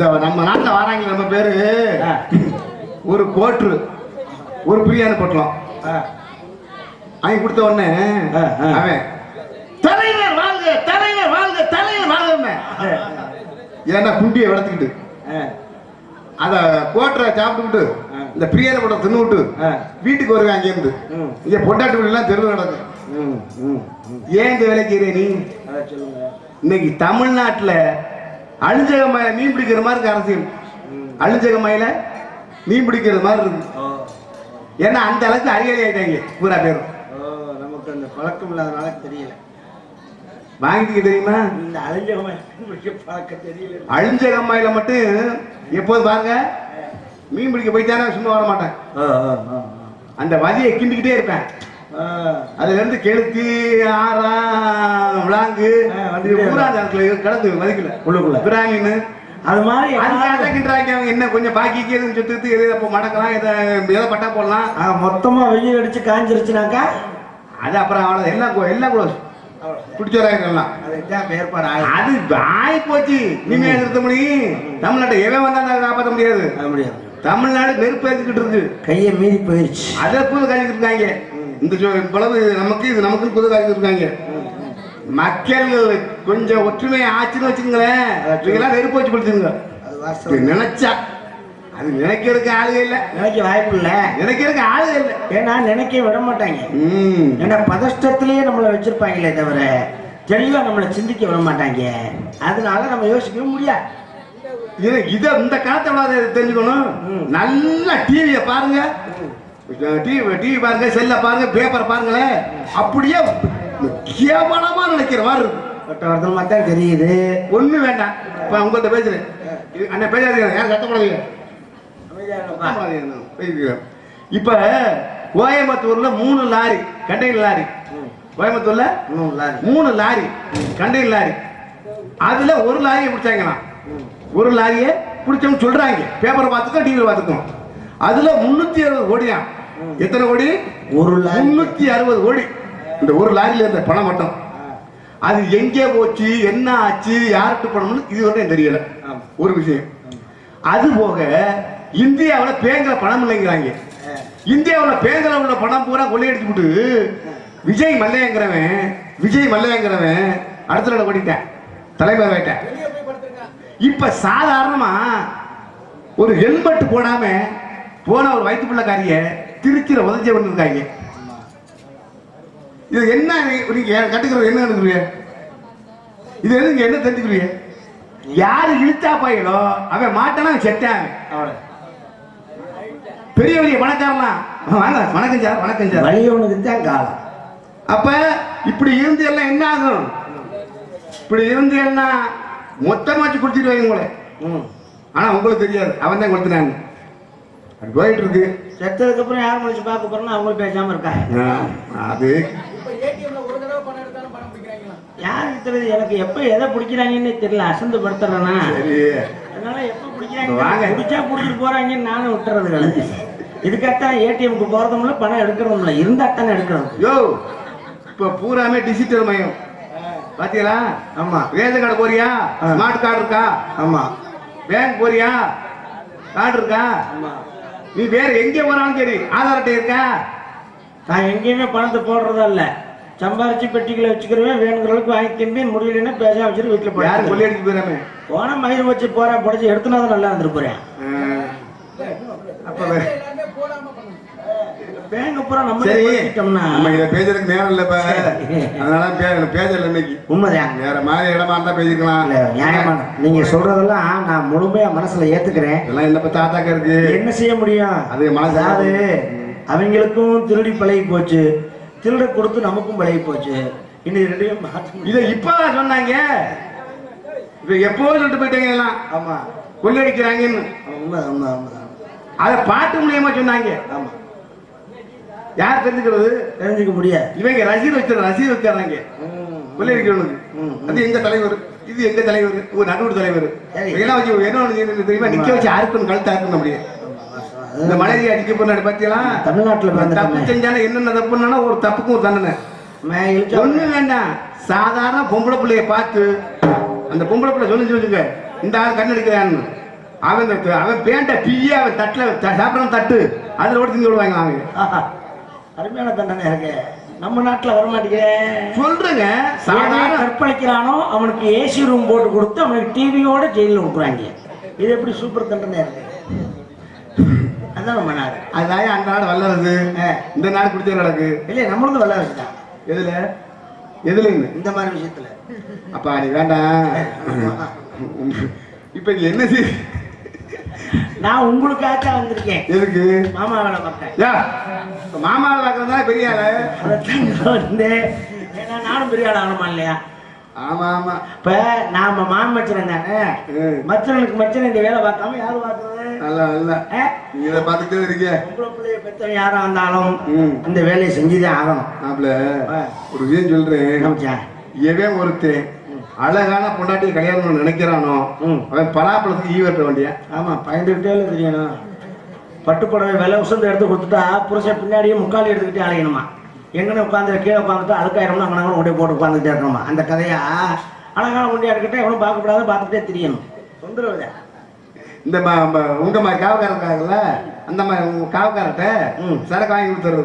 இந்த நம்ம நாட்டுல வராங்க நம்ம பேரு. ஒரு கோட்ரு ஒரு பிரியாணி பொட்டலம். அவன் கொடுத்த உடனே. அவன் தலைவர் வாழ்க தலைவர் வாழ்க தலைவர் வாழ்க ஏன்னா குண்டியை வளர்த்துக்கிட்டு. அத கோட்டரை சாப்பிட்டுக்கிட்டு. இந்த பிரியாணி படம் தின்னு விட்டு ஆ. வீட்டுக்கு வருவேன் அங்கேருந்து. இங்க பொண்டாட்டி வீடுலாம் தெருவு நடக்கும். ஏன் இந்த வேலைக்கு நீ இன்னைக்கு தமிழ்நாட்டுல அழிஞ்சக மயில மீன் பிடிக்கிற மாதிரி இருக்கு அரசியல். அழிஞ்சக மயில மீன் பிடிக்கிற மாதிரி இருக்கு. ஏன்னா அந்த அளவுக்கு அறிவாளி ஆயிட்டாங்க பூரா பேரும். ஓ நமக்கு அந்த பழக்கம் இல்லாதனால தெரியல. வாங்கிட்டு தெரியுமா? இந்த அழிஞ்சவங்க பிடிக்க பழக்கம் தெரியல. அழிஞ்சக மயில மட்டும் எப்போது பாருங்க மீன் பிடிக்க போயிட்டானா சும்மா வர மாட்டேன். அந்த வதியை கிண்டிக்கிட்டே இருப்பேன். அதுல இருந்து கெளுத்தி ஆறா விளாங்கு கிடந்து மதிக்கல. உள்ளுக்குள்ள. பிராமின்னு அது மாதிரி கிண்டுறாங்க அவங்க என்ன கொஞ்சம் பாக்கிக்கு எதுவும் சுத்துறது எது அப்போ மடக்கலாம் எதை எதை பட்டா போடலாம்? மொத்தமா வெயில் அடிச்சு காஞ்சிருச்சுனாக்கா? அது அப்புறம் அவ்வளோ எல்லாம் எல்லாம் கூட ஆகும் அது ஆகி போச்சு இனிமே நிறுத்த முடியும் தமிழ்நாட்டை எவன் வந்தா காப்பாற்ற முடியாது. முடியாது. தமிழ்நாடு நெருப்பு ஏற்றிக்கிட்டு இருக்கு. கையை மீறி போயிடுச்சு அதை புது காய்ச்சிட்டு இருக்காங்க. இந்த இவ்வளவு நமக்கு இது நமக்கு புது இருக்காங்க மக்கள் கொஞ்சம் ஒற்றுமை ஆச்சுன்னு வச்சுங்களேன் இவங்கெல்லாம் நெருப்பு வச்சு கொடுத்துருங்க நினைச்சா அது நினைக்கிறதுக்கு ஆளுக இல்ல. நினைக்க வாய்ப்பு இல்ல. நினைக்கிறதுக்கு ஆளுக இல்ல. ஏன்னா நினைக்க விட மாட்டாங்க. ம். ஏன்னா பதஷ்டத்திலேயே நம்மளை வச்சிருப்பாங்களே தவிர தெளிவா நம்மளை சிந்திக்க விட மாட்டாங்க. அதனால நம்ம யோசிக்கவே முடியாது. இது இத இந்த காலத்தை தெரிஞ்சுக்கணும். நல்லா டிவியை பாருங்க. டிவி டிவி பாருங்க செல்ல பாருங்க பேப்பர் பாருங்களேன் அப்படியே கேவலமா நினைக்கிற மாதிரி இருக்கு பட்ட வருத்தமா தான் தெரியுது. ஒண்ணு வேண்டாம். இப்ப உங்கள்ட்ட பேசுறேன். அண்ணன் பேசாதீங்க. யாரும் சத்தம் போடாதீங்க. சத்தம் போடாதீங்க. அண்ணா. பேசுங்க. இப்ப கோயம்புத்தூர்ல மூணு லாரி கண்டெய்னர் லாரி. கோயம்புத்தூர்ல ம், லாரி. மூணு லாரி கண்டெய்னர் லாரி. அதுல ஒரு லாரியை பிடிச்சாங்களாம். ஒரு லாரியை பிடிச்சவங்க சொல்றாங்க. பேப்பர் பார்த்துக்கோ டிவியில் பார்த்துக்கோ. அதுல முன்னூத்தி அறுபது கோடியா எத்தனை கோடி? ஒரு முன்னூத்தி அறுபது கோடி. இந்த ஒரு லாரியில இருந்த பணம் மட்டும். அது எங்கே போச்சு என்ன ஆச்சு யாருக்கு பணம்னு இது வரைக்கும் தெரியல. ஒரு விஷயம். அது போக இந்தியாவில் பேங்கிற பணம் இல்லைங்கிறாங்க. இந்தியாவில் பேங்கிற உள்ள பணம் பூரா கொள்ளையடிச்சு விட்டு விஜய் மல்லையங்கிறவன் விஜய் மல்லையங்கிறவன் அடுத்த நாள் ஓடிட்டேன். தலைவர் ஆயிட்டேன். இப்ப சாதாரணமா ஒரு ஹெல்மெட் போடாம போன ஒரு வயிற்றுப்பிள்ளக்காரிய திருச்சியில உதஞ்ச இருக்காங்க. இது என்ன நீங்க கட்டுக்கிறது? என்ன நினைக்கிறீங்க இது நீங்க என்ன தெரிஞ்சுக்கிறீங்க? யாரு இழுத்தா பாயிலோ அவன் மாட்டானா அவன் செட்டான் அவ்வளவு. பெரிய பெரிய பணக்காரலாம் வாங்க வணக்கம் சார் வணக்கம் சார். வலியவனுக்கு தான் காலம். அப்ப இப்படி இருந்து எல்லாம் என்ன ஆகும்? இப்படி இருந்து என்ன மொத்தமாச்சு குடிச்சிட்டு வைங்க உங்களை. ஆனா உங்களுக்கு தெரியாது. அவன் தான் கொடுத்துனாங்க அது போயிட்டு இருக்கு. செத்ததுக்கு அப்புறம் யார் முடிச்சு பார்க்க போறோம்னா அவங்களும் பேசாம இருக்காங்க. ஆ, அது. யாருக்கு தெரியுது எனக்கு எப்ப எதை பிடிக்கிறாங்கன்னு தெரியல. அசந்து படுத்துறேன்னா சரி. அதனால எப்ப பிடிக்கிறாங்க வாங்க. பிடிச்சா பிடிச்சிட்டு போறாங்கன்னு நானும் விட்டுறது கிடையாது இதுக்காகத்தான் ஏடிஎம்க்கு போறதும் இல்ல பணம் எடுக்கிறதும் இல்ல இருந்தா தானே எடுக்கிறது. யோ இப்ப பூராமே டிஜிட்டல் மயம். பாத்தீங்களா? ஆமா. ரேஷன் கார்டு போறியா. ஸ்மார்ட் கார்டு இருக்கா? ஆமா. பேங்க் போறியா? கார்டு இருக்கா? ஆமா. நீ வேற எங்க போறாலும் சரி ஆதார் அட்டை இருக்கா? நான் எங்கேயுமே பணத்தை போடுறதா இல்ல. சம்பாரிச்சு பெட்டிகளை வச்சுக்கிறவேன் வேணுங்கிற அளவுக்கு வாங்கி திரும்பி முடியலன்னா பேசாம வச்சுட்டு வீட்டுல யாரும் போய் கொள்ளையடிச்சு போயிடாம போன மயிர் வச்சு போறேன் புடச்சு எடுத்துனா தான் நல்லா இருந்துட்டு அப்ப வே- பேங்க பூரா நம்ம சரி. நம்ம இத பேசுறதுக்கு நேரம் இல்ல அதனால பே- பேசல இன்னைக்கு. உண்மைதான். வேற மாதிரி இடமா இருந்தா பேசிக்கலாம் இல்ல, நியாயமான நீங்க சொல்றதெல்லாம் நான் முழுமையா மனசுல ஏத்துக்கிறேன். இதெல்லாம் என்ன பத்தி தாத்தாக்க இருக்கு? என்ன செய்ய முடியும்? அது மனசு அதாவது அவங்களுக்கும் திருடி பழகி போச்சு. திருட கொடுத்து நமக்கும் பழகி போச்சு. இன்னைக்கு ரெண்டையும் இத இப்பதான் சொன்னாங்க. இப்ப எப்போ சொல்லிட்டு போயிட்டாங்க எல்லாம் ஆமா. கொள்ளையடிக்கிறாங்கன்னு உண்மை உண்மை உண்மை அத பாட்டு மூலியமா சொன்னாங்க. ஆமா. யார் தெரிஞ்சுக்கிறது? தெரிஞ்சுக்க முடியாது. இவங்க ரசீது வச்சிருக்க ரசீது வச்சிடறாங்க கொள்ளையடிக்கிறவனுக்கு ம், அது எங்க தலைவர்? இது எங்க தலைவர்? ஒரு நடுவர் தலைவர். இதெல்லாம் வச்சு என்ன தெரியுமா? நிக்க வச்சு அறுக்கணும் கழுத்து அறுக்கணும் அப்படியே இந்த மலேரியா அடிக்க போனாடி பாத்தியெல்லாம் தமிழ்நாட்டுல தப்பு செஞ்சாலும் என்னென்ன தப்புன்னா ஒரு தப்புக்கும் ஒரு தண்டனை. ஒண்ணு வேண்டாம். சாதாரண பொம்பளை பிள்ளைய பார்த்து அந்த பொம்பளை பிள்ளை சொல்லி சொல்லுங்க. இந்த ஆள் கண்ணடிக்கிறான்னு அவன் இந்த- அவன் பேண்ட பிய அவன் தட்டுல த- சாப்பிடுற தட்டு. அதுல ஓடி திங்க விடுவாங்க அவங்க? அருமையான தண்டனை இருக்கு. நம்ம நாட்டுல வர மாட்டேங்கிறேன் சொல்றேங்க சாதாரண கற்பழிக்கிறானோ அவனுக்கு ஏசி ரூம் போட்டு கொடுத்து அவனுக்கு டிவியோட ஜெயிலில் விட்டுறாங்க. இது எப்படி சூப்பர் தண்டனை இருக்கு? அதான் நம்ம நாடு. அதான் அந்த நாடு வல்லறது இந்த நாடு குடிச்ச நடக்கு. இல்லையா நம்மளது வல்ல வச்சுட்டான் எதுல? எதுல? இந்த மாதிரி விஷயத்துல. அப்பா நீ வேண்டாம். இப்ப என்ன செய் நான் உங்களுக்காக வந்திருக்கேன். எதுக்கு? மாமா வேலை பார்த்தேன் யா இப்ப மாமாவை பார்க்கறதா பெரிய ஆளு. வந்தேன். ஏன்னா நானும் பெரிய ஆள் ஆகணுமா இல்லையா? ஆமா ஆமா. இப்ப நாம மாமன் மச்சனன் தானே. மச்சனனுக்கு மச்சனன் இந்த வேலை பார்க்காம யாரு பார்க்கறது? நல்லா ஆ? நீங்க பார்த்துட்டே இருக்கீங்க. பொம்பளை பிள்ளைய பெத்தவன் யாரா இருந்தாலும் ம். இந்த வேலையை செஞ்சுதான் ஆகணும். மாப்பிள ஆ. ஒரு விஷயம் சொல்றேன். எவன் ஒருத்தன் அழகான பொண்டாட்டி கல்யாணம் நினைக்கிறானோ. அவன் பலாப்பழத்துக்கு ஈ வெட்ட வேண்டிய ஆமா பயந்துகிட்டே இல்லை தெரியணும் பட்டுப்புடவை விலை உசந்து எடுத்து கொடுத்துட்டா புருஷன் பின்னாடியே முக்கால் எடுத்துக்கிட்டே அலையணுமா? எங்கன்னு உட்காந்து கீழே உட்காந்துட்டு அழுக்காயிரம்னா அங்கே கொண்டு போட்டு உட்காந்துட்டே இருக்கணுமா? அந்த கதையா? அழகான கொண்டியா இருக்கட்டும் எவனும் பார்க்கக்கூடாது பார்த்துட்டே தெரியணும். தொந்தரவு. இந்த உங்க மாதிரி காவக்காரர் இருக்காங்கல்ல அந்த மாதிரி காவக்காரர்கிட்ட ம். சரக்கு வாங்கி கொடுத்துறது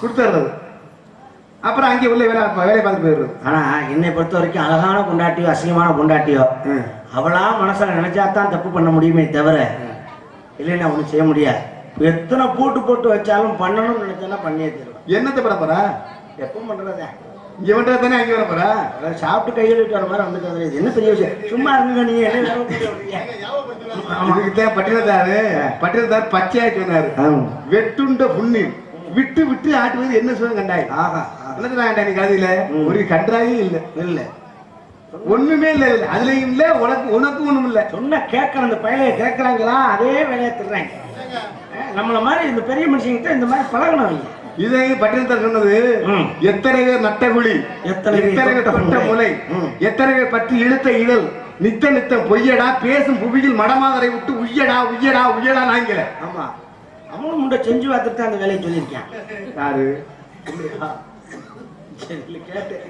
கொடுத்துறது அப்புறம் அங்கே உள்ள வேலை வேலையை பார்த்து போயிடுறது ஆனா என்னை பொறுத்த வரைக்கும் அழகான பொண்டாட்டியோ அசிங்கமான பொண்டாட்டியோ ம். அவளா மனசுல நினைச்சா தான் தப்பு பண்ண முடியுமே தவிர இல்லைன்னா ஒன்றும் செய்ய முடியாது. எத்தனை பூட்டு போட்டு வச்சாலும் பண்ணணும்னு நினைச்சாலும் பண்ணியே தருவேன் என்னத்தை பண்ண போறா? எப்போ பண்றதா. இங்க வந்துட்டு தானே அங்கே வர போறா? சாப்பிட்டு கையில் வர மாதிரி இது என்ன பெரிய விஷயம்? சும்மா இருந்துங்க நீங்க என்ன பட்டினத்தாரு பட்டினத்தார் பச்சையா சொன்னாரு. வெட்டுண்ட புண்ணி. விட்டு விட்டு ஆட்டுவது என்ன சுகம் கண்டாய்? ஆஹா ஆஹா. என்ன சொன்னாங்க நீ கதையில. ஒரு கன்றாயும் இல்ல. இல்ல. ஒண்ணுமே இல்ல இதுல. அதுலயும் இல்ல உனக்கு உனக்கும் ஒண்ணும் இல்ல. சொன்ன கேட்கற அந்த பையனை கேட்கறாங்களா? அதே வேலையை திடுறாங்க நம்மள மாதிரி இந்த பெரிய மனுஷங்கிட்ட இந்த மாதிரி பழகணும் இல்லை. இதை பட்டினத்தார் சொன்னது. எத்தனை பேர் நட்ட குழி? எத்தனை பேர் தொட்ட தொட்ட முலை. எத்தனை பேர் பற்றி இழுத்த இதழ்? நித்த நித்தம் பொய்யடா பேசும் புவியில் மடமாதரை விட்டு உய்யடா உய்யடா உய்யடா நாங்கில ஆமா. அவனும் முண்டை செஞ்சு பார்த்துட்டு அந்த வேலையை சொல்லியிருக்கான். யாரு? சரி கேட்டேன்.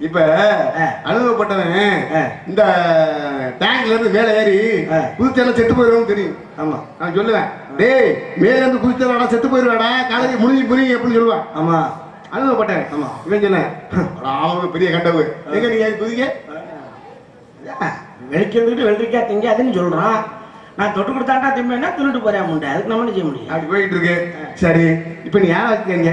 இப்ப. அனுபவப்பட்டவன். இந்த டேங்க்ல இருந்து மேல ஏறி ஆ. குதிச்செல்லாம் செத்து போயிடுவோம் தெரியும். ஆமா. நான் சொல்லுவேன் டேய் மேல இருந்து குதிச்சவாடா செத்து போயிடுவாடா காலேஜ் முடிஞ்சு முடிஞ்சு அப்படின்னு சொல்லுவான். ஆமா. அனுபவப்பட்டேன் ஆமா. இவன் சொன்னேன் அவங்க பெரிய கண்டவு. எங்க நீங்க குதிக்க? வெளிக்கிறதுக்கிட்டு வெள்ளரிக்கா திங்காதுன்னு சொல்றான். நான் தொட்டு கொடுத்தாண்டா திம்பேன்னா திருட்டு போறேன் முண்டை அதுக்கு நம்ம என்ன செய்ய முடியும்? அப்படி போயிட்டு இருக்கு. சரி இப்ப நீ யாரை வச்சுக்கங்க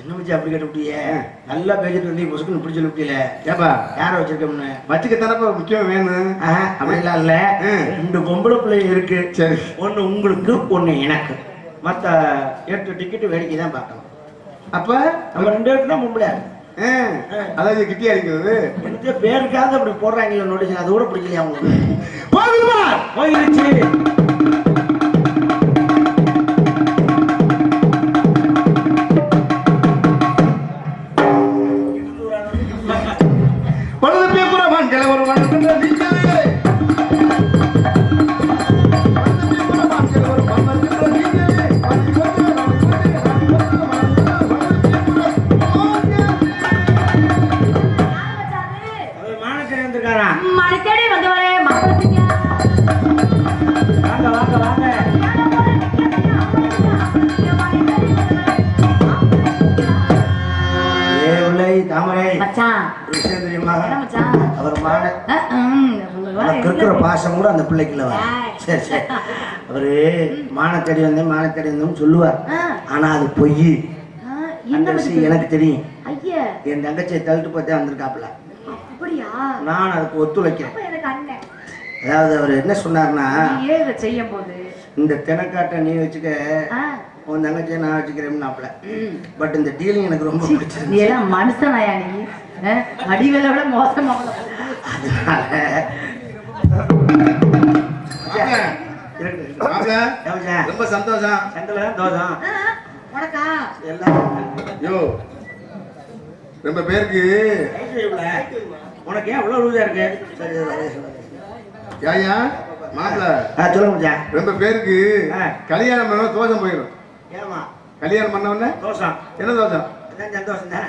என்ன வச்சு அப்படி கேட்டுவிட்டியே? நல்லா பேசிட்டு இருந்தீங்க பொசுக்குன்னு இப்படி சொல்லிவிட்டீல ஏப்பா யாரை வச்சிருக்கோம்னு வச்சுக்கத்தானப்பா முக்கியம் வேணும். அப்படிலாம் இல்ல. ரெண்டு பொம்பளை பிள்ளைங்க இருக்கு. சரி. ஒண்ணு உங்களுக்கு ஒண்ணு எனக்கு. மத்த எட்டு டிக்கெட் வேடிக்கை தான் பார்க்கணும். அப்ப? நம்ம ரெண்டு பேருக்கு தான் பொம்பளை ஆ, அதாவது கிட்டியா இருக்கிறது எனக்கு பேருக்காவது அப்படி போடுறாங்களே நோட்டீஸ். அது கூட பிடிக்கலையா உங்களுக்கு? போகுதுமா போயிருச்சு. மச்சான். விஷயம் தெரியுமா? அவர் மான இருக்கிற? பாசம் கூட அந்த பிள்ளைக்கு இல்ல ஏய். சரி சரி. அவரு மானத்தடி வந்தேன் மானத்தடி வந்தோம்னு சொல்லுவார். ஆனா அது பொய். அந்த விஷயம்? எனக்கு தெரியும். என் தங்கச்சியை தள்ளிட்டு பார்த்தே வந்திருக்காப்புல. நான் அதுக்கு ஒத்துழைக்கிறேன். அதாவது அவர் என்ன சொன்னார்னா இந்த தினக்காட்டை நீ வச்சுக்க உன் தங்கச்சியை நான் வச்சுக்கிறேன்னாப்புல பட் இந்த டீலிங் எனக்கு ரொம்ப நீ பிடிச்சிருந்துச்சு. எல்லாம் மனுஷனாயா நீ? வடிவேலை விட மோசமா உள்ள போகுது. அதனால. ரொம்ப சந்தோஷம். எல்லாம் யோ. ரொம்ப பேருக்கு. உனக்கு ஏன் இவ்வளவு லூசா இருக்கு? சரி சரி, சரி, சரி. யாயா? மாப்பிள. ஆ சொல்லுங்க ரொம்ப பேருக்கு. ஆ. கல்யாணம் தோஷம் போயிடும் ஏமா கல்யாணம் பண்ண உடனே தோசம் என்ன தோஷம் சந்தோஷம் தானே?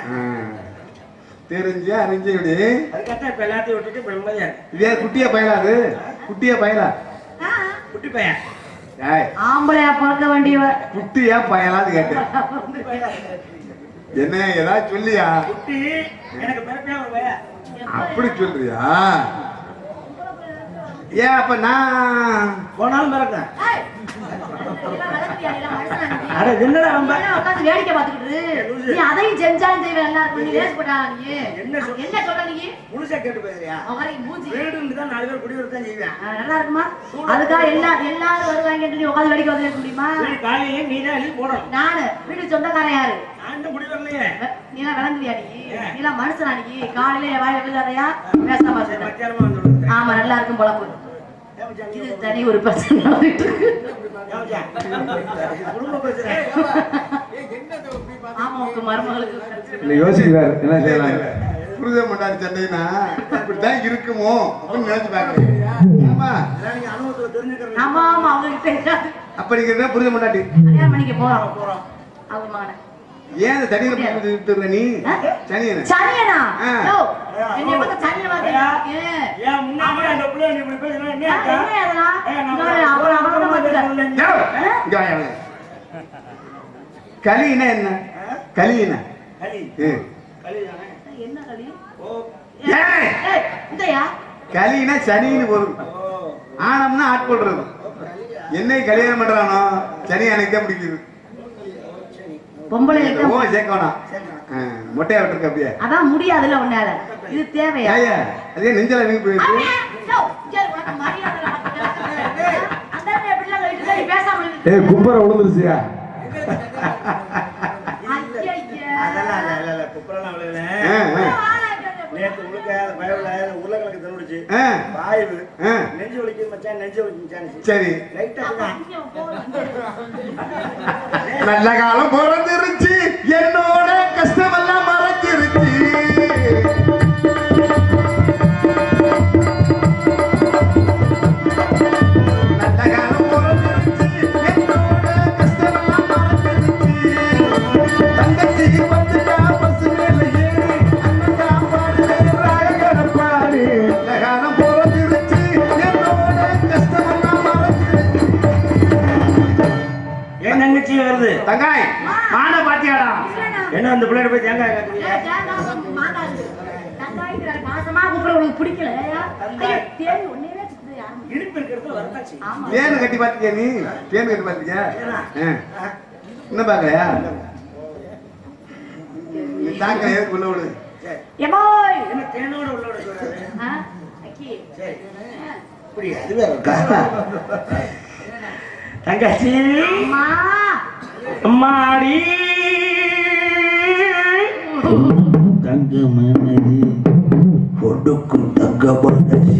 தெரிஞ்சு அறிஞ்சு இப்படி அதுக்காக இப்ப எல்லாத்தையும் விட்டுட்டு இருக்கு இதே குட்டிய பயலாது குட்டிய பயலா? குட்டி பையன். ஆம்பளையா பிறக்க வேண்டியவ. குட்டியா பயலான்னு கேட்டேன். என்ன ஏதாவது சொல்லியா? குட்டி எனக்கு அப்படி சொல்றியா? ஏன் அப்ப நான்? போனாலும் பிறக்கேன் நீ? அட என்னடா ரொம்ப என்ன உட்கார்ந்து வேடிக்கை பார்த்துக்கிட்டு நீ அதையும் செஞ்சாலும் செய்வேன் எல்லாருக்கும். நீ வேஸ்ட் பண்ணா நீ. என்ன சொல்~ என்ன சொல்ற நீ? முழுசா கேட்டு போயிருக்கியா அவரை மூஞ்சி. தான் நாலு பேர் தான் செய்வேன். நல்லா இருக்குமா? அதுக்காக எல்லா எல்லாரும் வருவாங்கன்னு நீ உட்காந்து வேடிக்கை வந்து முடியுமா? காலையிலே நீ தான் எழுதி போடணும். நானு. வீடு சொந்தக்காரன் யாரு? நான் குடி வரலையே. நீலாம் விளங்குவியா நீ? நீலாம் மனுஷனா நீ? காலையில பேசாம வந்து விடுறேன். ஆமா நல்லா இருக்கும் நீ இது தனி ஒரு பிரச்சனை ஆமா உங்க மருமகளுக்கு. இல்ல யோசிக்கிறாரு. என்ன செய்யலாம்? புரித மாட்டாரு சண்டைனா இப்படித்தான் இருக்குமோ அப்படின்னு நினைச்சு பாக்குறேன் ஆமா. ஆமா ஆமா தெரியாது அப்ப நீங்க என்ன புரித மாட்டாட்டி கல்யாணம் பண்ணிக்க போறோம். போறோம் அவங்க மகனை ஏன் அந்த தனியில போட்டு நீ? சனியன சனியனா. யோ, என்னைய பார்த்தா சனியனை பார்த்தா ஐயா. ஏன் முன்னாடி அந்த பிள்ளை நீ இப்படி பேசுனா? என்ன? என்ன அதெல்லாம். இங்க என்ன? என்ன ஓ, ஏய், இந்தயா? களினா சனின்னு பொருள். ஆனம்னா ஆட்கொள்றது. என்னை கல்யாணம் பண்றானோ? சனி எனக்கு தான் பிடிக்குது. பொம்பளை சேர்க்க வேணாம். மொட்டையா விட்டுருக்க அப்படியே. அதான் முடியாதுல்ல உன்னால. இது தேவையா? அதே நெஞ்சல வீங்கி போயிருக்கு. ஏய் கும்பர விழுந்துருச்சியா. அதெல்லாம் இல்ல, இல்ல, இல்ல, குப்புறலாம் விழுகல. ஆ, ஆ, நேத்து முழுக்க அந்த பயவுல உருளைக்கிழங்கு தின்னுடுச்சு. ஆ, வாய்வு. நெஞ்சு வலிக்குது மச்சான், நெஞ்சு வலிக்குதுச்சானுச்சு. சரி. நல்ல காலம் பிறந்துருச்சு என்னோட கஷ்டமெல்லாம் மறைஞ்சிருச்சு இனிப்பு இருக்கிறது வரதாச்சு ஆமா. தேன் கட்டி பாத்தியா நீ? தேன் கட்டி பாத்தியா ஆ. என்ன பாக்கலையா? நீ தாங்க ஏன் உள்ள விடு சொல்றாரு? தங்கச்சி அம்மா. அம்மாடி. தங்கமானது ஒடுக்கும் தங்கமானது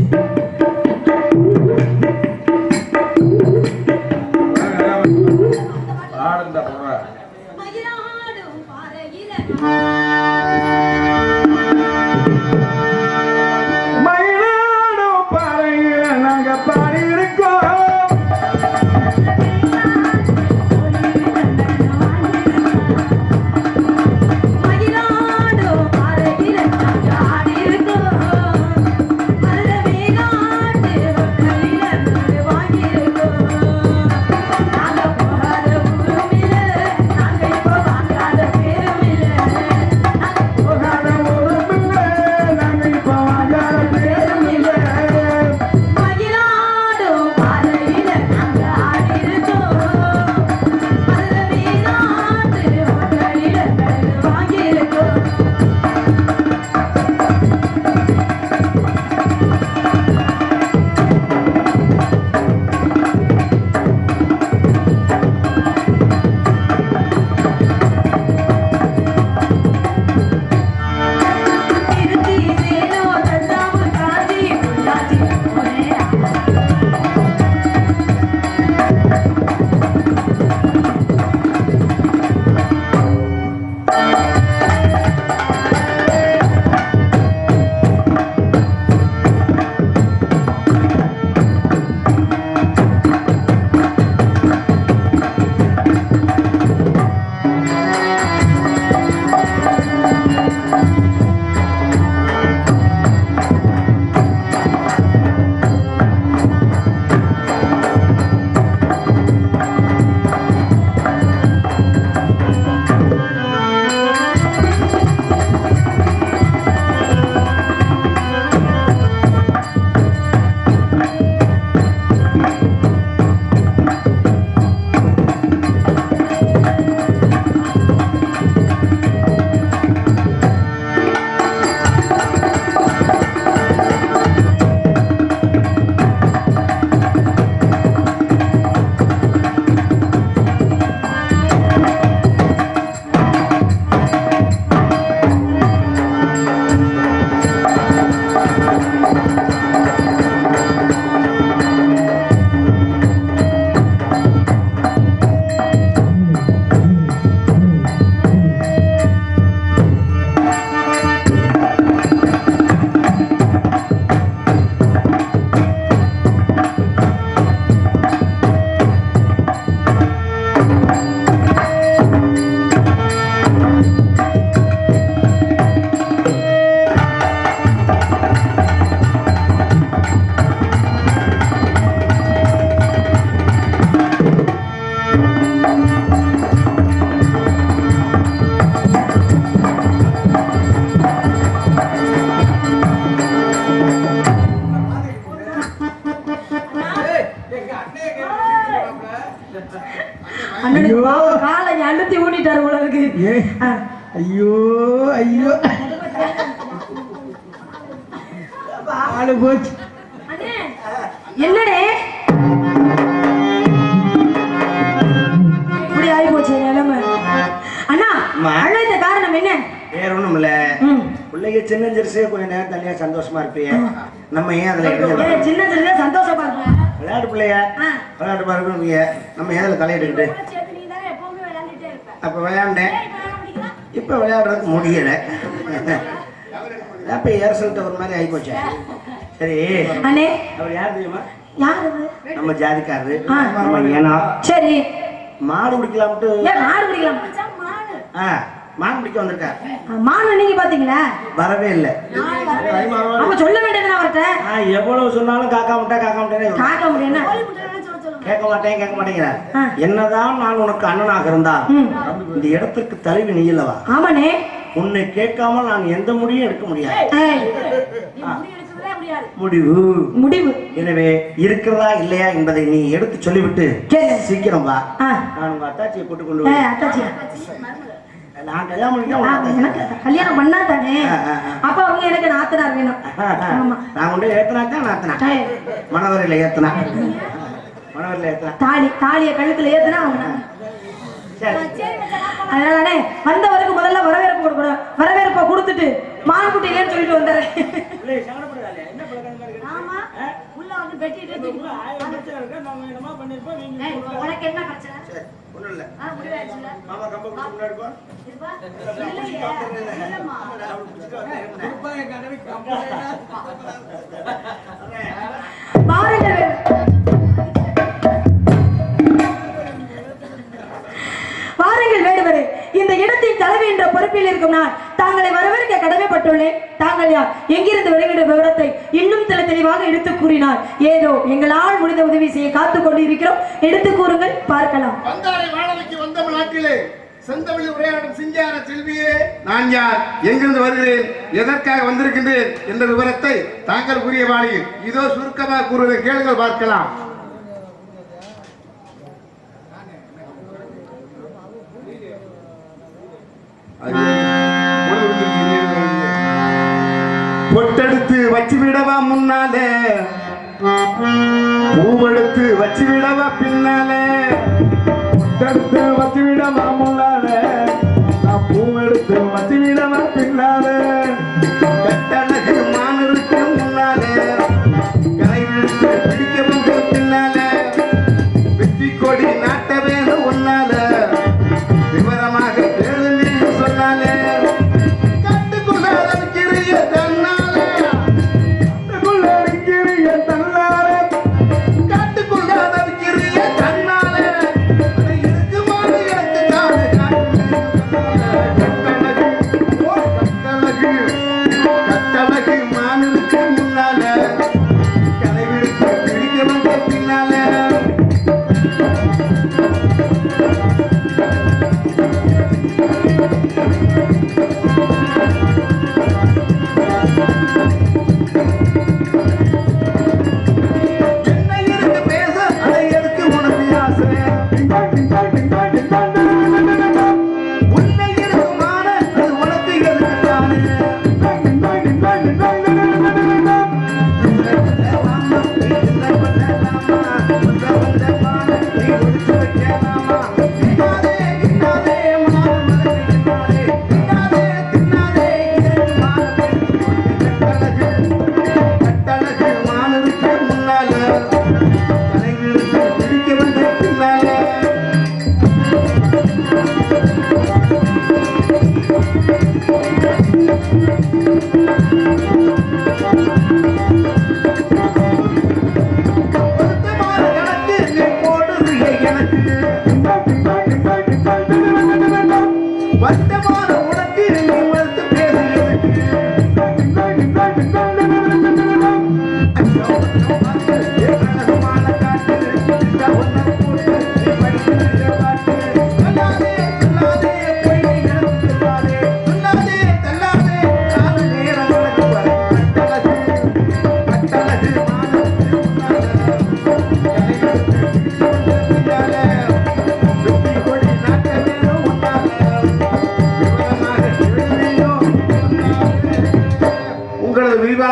அழுத்தி ஊனிட்டாரு ஆ. ஐயோ ஐயோ. ஆளு போச்சு. என்னடே? இப்படி ஆகி போச்சு நிலைமை. அண்ணா. அழுத காரணம் என்ன? வேற ஒண்ணும் இல்ல. பிள்ளைங்க சின்ன ஜெர்சியே கொஞ்ச நேரம் தனியா சந்தோஷமா இருப்பீங்க நம்ம ஏன் அதுல சின்ன சின்ன சந்தோஷமா இருக்கும் விளையாட்டு பிள்ளைய. விளையாட்டு பாருங்க நம்ம ஏதில் தலையிட்டுக்கிட்டு? அப்ப விளையாண்டேன். இப்ப விளையாடுறதுக்கு முடியல. அப்ப ஏர்செல் டவர் மாதிரி ஆகிப்போச்சு சரி. அண்ணே. அவர் யார் தெரியுமா? யார் நம்ம ஜாதிக்காரரு. ஆ. நம்ம ஏனா. சரி. மாடு பிடிக்கலாம்ட்டு. மாடு பிடிக்கலாம். ஆ மாடு பிடிக்க வந்திருக்கார். மானு நீங்க பாத்தீங்களா? வரவே இல்லை. அப்ப சொல்ல வேண்டியது அவர்கிட்ட. எவ்வளவு சொன்னாலும் காக்கா முட்டா காக்கா முட்டேன்னு காக்க முடியும் கோழி முட்டைன்னு சொல்ல சொல்லுங்க கேட்க மாட்டேன் கேட்க மாட்டேங்கிறார் ஆ. என்னதான் நான் உனக்கு அண்ணனாக இருந்தா. இந்த இடத்துக்கு தலைவி நீ இல்லவா? ஆமாண்ணே. உன்னை கேட்காம நான் எந்த முடியும் எடுக்க முடியாது. ஏய், நீ முடி எடுக்கவே முடியாது. முடிவு. முடிவு. எனவே இருக்கிறதா இல்லையா என்பதை நீ எடுத்து சொல்லிவிட்டு. சீக்கிரம் வா. நான் உங்க அத்தாச்சியை கூட்டு கொண்டு நான் கல்யாணம் பண்ணிக்க கல்யாணம் பண்ணா தானே. அப்ப அவங்க எனக்கு நாத்தனார் வேணும். ஆமா. நான் கொண்டு போய் ஏத்தனாக்கா நாத்தனா ஏத்தனா. மணவரையில ஏத்தனா தாலி தாலிய கழுத்துல ஏத்துனா அவங்க வந்தவருக்கு முதல்ல வரவேற்பு கொடுக்கணும். வரவேற்பை கொடுத்துட்டு இல்லைன்னு சொல்லிட்டு? ஆமா. உள்ள வந்து பெட்டிட்டு உனக்கு என்ன பிரச்சனை? சரி, ஒண்ணும் இல்ல. ஆ, முடிவாயிடுச்சுல மாமா கம்ப பிடிச்சு முன்னாடி போ. இருப்பா? இடத்தின் தலைவி என்ற பொறுப்பில் இருக்கும் நான் தாங்களை வரவேற்க கடமைப்பட்டுள்ளேன். தாங்கள் யார்? எங்கிருந்து வருகின்ற விவரத்தை இன்னும் சில தெளிவாக எடுத்து கூறினார் ஏதோ எங்களால் முடிந்த உதவி செய்ய காத்துக் கொண்டிருக்கிறோம். எடுத்து கூறுங்கள் பார்க்கலாம். வந்தாரை வாழவைக்கு வந்த நாட்டிலே செந்தமிழ் உரையாடும் சிங்கார செல்வியே நான் யார்? எங்கிருந்து வருகிறேன்? எதற்காக வந்திருக்கின்றேன்? என்ற விவரத்தை தாங்கள் கூறிய வாணியில் இதோ சுருக்கமாக கூறுவதை கேளுங்கள் பார்க்கலாம். பொட்டெடுத்து வச்சு விடவா முன்னாலே? பூவெடுத்து வச்சு விடவா பின்னாலே? பொட்டெடுத்து வச்சு விடவா முன்னாலே? நான் பூவெடுத்து வச்சு விடவா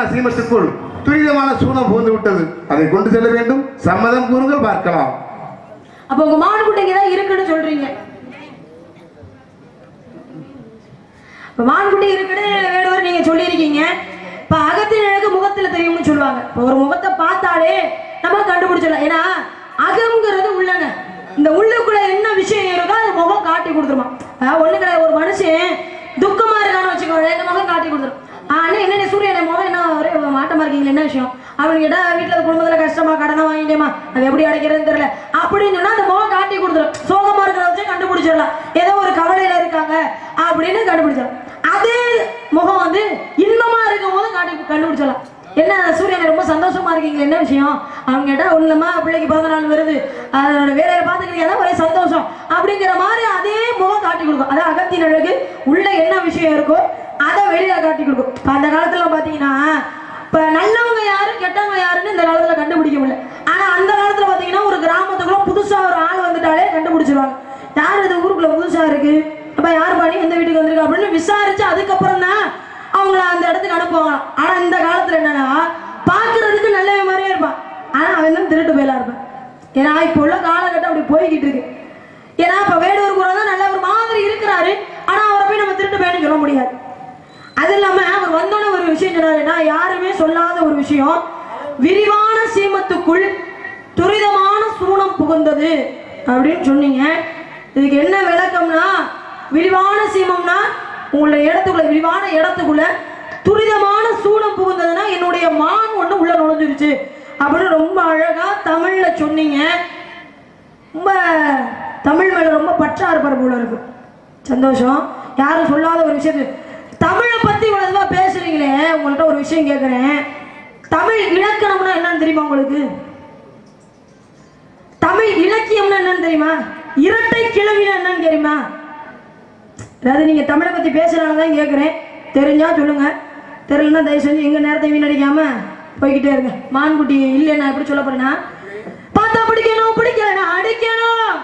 விரிவான சீமத்துக்குள் துரிதமான சூனம் புகுந்து விட்டது. அதை கொண்டு செல்ல வேண்டும். சம்மதம் கூறுங்கள் பார்க்கலாம். அப்ப உங்க மாடு குட்டைங்க தான் இருக்குன்னு சொல்றீங்க. இப்ப மான்குட்டி இருக்குன்னு வேடுவர் நீங்க சொல்லியிருக்கீங்க. இப்ப அகத்தின் அழகு முகத்துல தெரியும்னு சொல்லுவாங்க. இப்ப ஒரு முகத்தை பார்த்தாலே நம்ம கண்டுபிடிச்சிடலாம். ஏன்னா அகம்ங்கிறது உள்ளங்க. இந்த உள்ளுக்குள்ள என்ன விஷயம் இருக்கோ அது முகம் காட்டி கொடுத்துருமா. ஒண்ணு கிடையாது ஒரு மனுஷன் துக்கமா இருக்கான்னு வச்சுக்கோங்க எங்க முகம் காட்டி கொடுத்துரும். ஆ அண்ணே என்ன சூரியன் முகம் என்ன ஒரே மாட்டமா இருக்கீங்களா? என்ன விஷயம்? அவனுக்கு கேட்டா வீட்டுல குடும்பத்துல கஷ்டமா கடனை வாங்கிட்டேமா அது எப்படி அடைக்கிறதுன்னு தெரியல. அப்படின்னு சொன்னா அந்த முகம் காட்டி கொடுத்துரும். சோகமா இருக்கிறத வச்சு கண்டுபிடிச்சிடலாம். ஏதோ ஒரு கவலையில இருக்காங்க அப்படின்னு கண்டுபிடிச்சிடலாம். அதே முகம் வந்து இன்பமா இருக்கும் போது காட்டி கண்டுபிடிச்சிடலாம். என்ன சூரியன் ரொம்ப சந்தோஷமா இருக்கீங்க என்ன விஷயம்? அவங்க கேட்டா ஒண்ணுமா பிள்ளைக்கு பிறந்த நாள் வருது. அதோட வேலையை பார்த்துக்கிறீங்க. ஒரே சந்தோஷம். அப்படிங்கிற மாதிரி அதே முகம் காட்டி கொடுக்கும். அதான் அகத்தின் அழகு உள்ள என்ன விஷயம் இருக்கோ அதை வெளியில காட்டி கொடுக்கும். அந்த காலத்துல பாத்தீங்கன்னா இப்ப நல்லவங்க யாரு கெட்டவங்க யாருன்னு இந்த காலத்துல கண்டுபிடிக்க முடியல. ஆனா அந்த காலத்துல பாத்தீங்கன்னா ஒரு கிராமத்துக்குள்ள புதுசா ஒரு ஆள் வந்துட்டாலே கண்டுபிடிச்சிருவாங்க. யார் இது ஊருக்குள்ள புதுசா இருக்கு? அப்ப யார் பாடி எந்த வீட்டுக்கு வந்திருக்கு அப்படின்னு விசாரிச்சு அதுக்கப்புறம் தான் அவங்கள அந்த இடத்துக்கு அனுப்புவாங்க. ஆனா இந்த காலத்துல என்னன்னா பாக்குறதுக்கு நல்லவன் மாதிரியே இருப்பான். ஆனா அவன் தான் திருட்டு போயிலா இருப்பான். ஏன்னா இப்போ உள்ள காலகட்டம் அப்படி போய்கிட்டு இருக்கு. ஏன்னா இப்ப வேடூர் கூட தான் நல்ல ஒரு மாதிரி இருக்கிறாரு. ஆனா அவரை போய் நம்ம திருட்டு போயின்னு சொல்ல முடியாது அது இல்லாம அவர் வந்தோட ஒரு விஷயம் சொன்னாருன்னா யாருமே சொல்லாத ஒரு விஷயம். விரிவான சீமத்துக்குள் துரிதமான சூனம் புகுந்தது அப்படின்னு சொன்னீங்க. இதுக்கு என்ன விளக்கம்னா விரிவான சீமம்னா உங்களுடைய இடத்துக்குள்ள விரிவான இடத்துக்குள்ள துரிதமான சூனம் புகுந்ததுன்னா என்னுடைய மான் ஒன்று உள்ள நுழைஞ்சிருச்சு அப்படின்னு ரொம்ப அழகா தமிழ்ல சொன்னீங்க. ரொம்ப தமிழ் மேல ரொம்ப பற்றா இருப்பார் போல இருக்கு. சந்தோஷம். யாரும் சொல்லாத ஒரு விஷயத்து தமிழை பத்தி இவ்வளவுவா பேசுறீங்களே உங்கள்கிட்ட ஒரு விஷயம் கேட்குறேன் தமிழ் இலக்கணம்னா என்னன்னு தெரியுமா உங்களுக்கு? தமிழ் இலக்கியம்னா என்னன்னு தெரியுமா? இரட்டை கிழவினா என்னன்னு தெரியுமா? அதாவது நீங்க தமிழை பத்தி பேசுறதுனால தான் கேட்குறேன் தெரிஞ்சா சொல்லுங்க. தெரியலன்னா தயவு செஞ்சு எங்க நேரத்தை வீணடிக்காம போய்கிட்டே இருங்க. மான்குட்டி இல்லை நான் எப்படி சொல்ல போறேன்னா பார்த்தா பிடிக்கணும் பிடிக்கலன்னா அடிக்கணும்.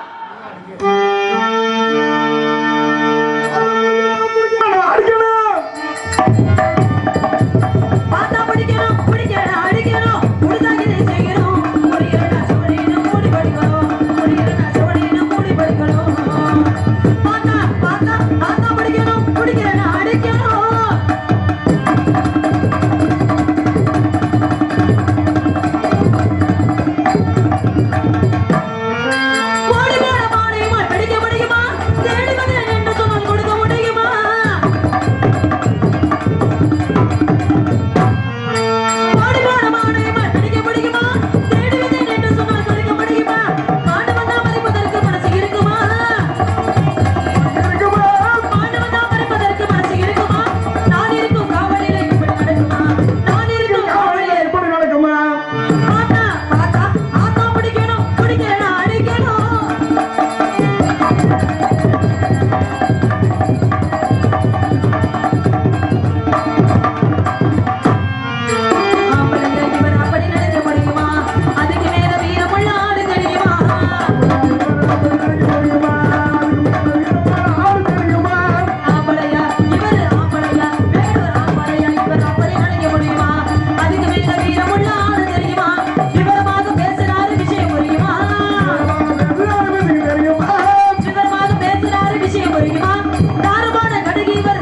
அருகி